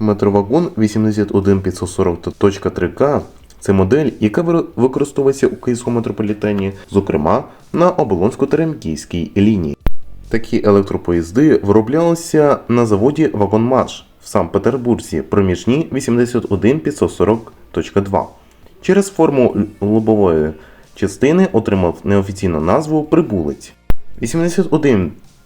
метровагон 81540.3К це модель, яка використовується у Київському метрополітені, зокрема на Оболонсько-Теремківській лінії. Такі електропоїзди вироблялися на заводі Вагонмаш в Санкт-Петербурзі проміжні 81540.2. Через форму лобової частини отримав неофіційну назву Прибулець.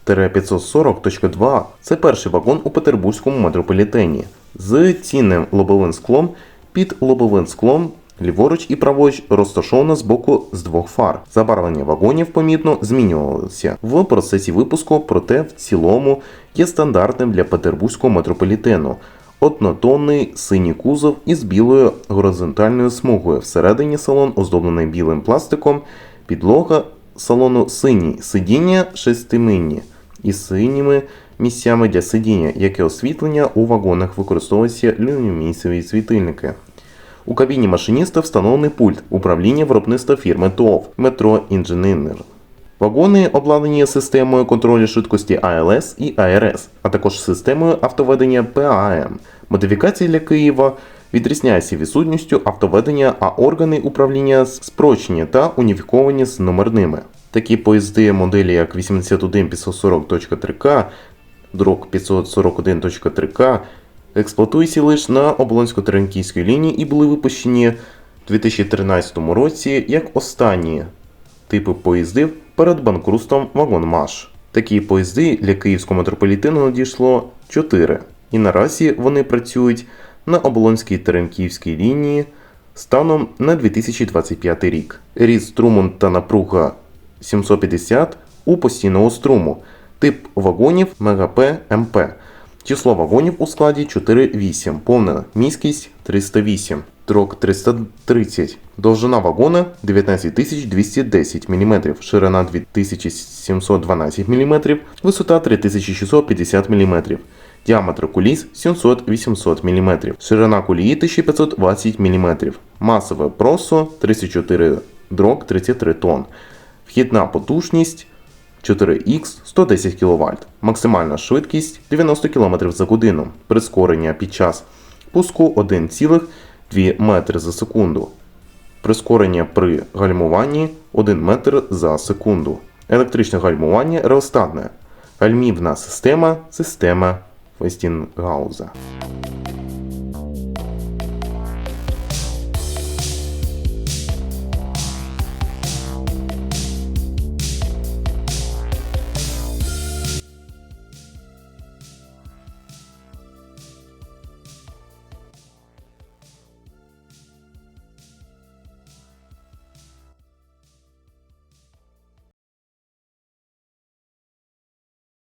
81-540.2 це перший вагон у Петербурзькому метрополітені з цінним лобовим склом під лобовим склом ліворуч і праворуч розташовано з боку з двох фар. Забарвлення вагонів помітно змінювалося в процесі випуску, проте в цілому є стандартним для Петербурзького метрополітену. Однотонний синій кузов із білою горизонтальною смугою. Всередині салон оздоблений білим пластиком, підлога салону синій, сидіння шестиминні із синіми місцями для сидіння, яке освітлення у вагонах використовуються люмінісові світильники. У кабіні машиніста встановлений пульт управління виробництва фірми ТОВ Метро Інженер. Вагони обладнані системою контролю швидкості АЛС і АРС, а також системою автоведення ПАМ. Модифікації для Києва відрізняються відсутністю автоведення, а органи управління спрочені та уніфіковані з номерними. Такі поїзди моделі як 81540.3К, дрок 541.3К експлуатуються лише на Оболонсько-Теренківській лінії і були випущені в 2013 році як останні типи поїздів перед банкрутством Вагонмаш. Такі поїзди для Київського метрополітену надійшло 4, і наразі вони працюють на Оболонській Теремківській лінії станом на 2025 рік. Ріст струму та напруга 750 у постійного струму. Тип вагонів МГП МП. Число вагонів у складі 4-8, повна міськість 308, трок 330, довжина вагона 19210 мм, ширина 2712 мм, висота 3650 мм, діаметр куліс 700-800 мм, ширина колії 1520 мм, масове просо 34 дрок 33 тонн, вхідна потужність 4Х 110 кВт, максимальна швидкість 90 км за годину, прискорення під час пуску 1,2 метри за секунду, прискорення при гальмуванні 1 метр за секунду, електричне гальмування реостатне, гальмівна система система Вестінгауза.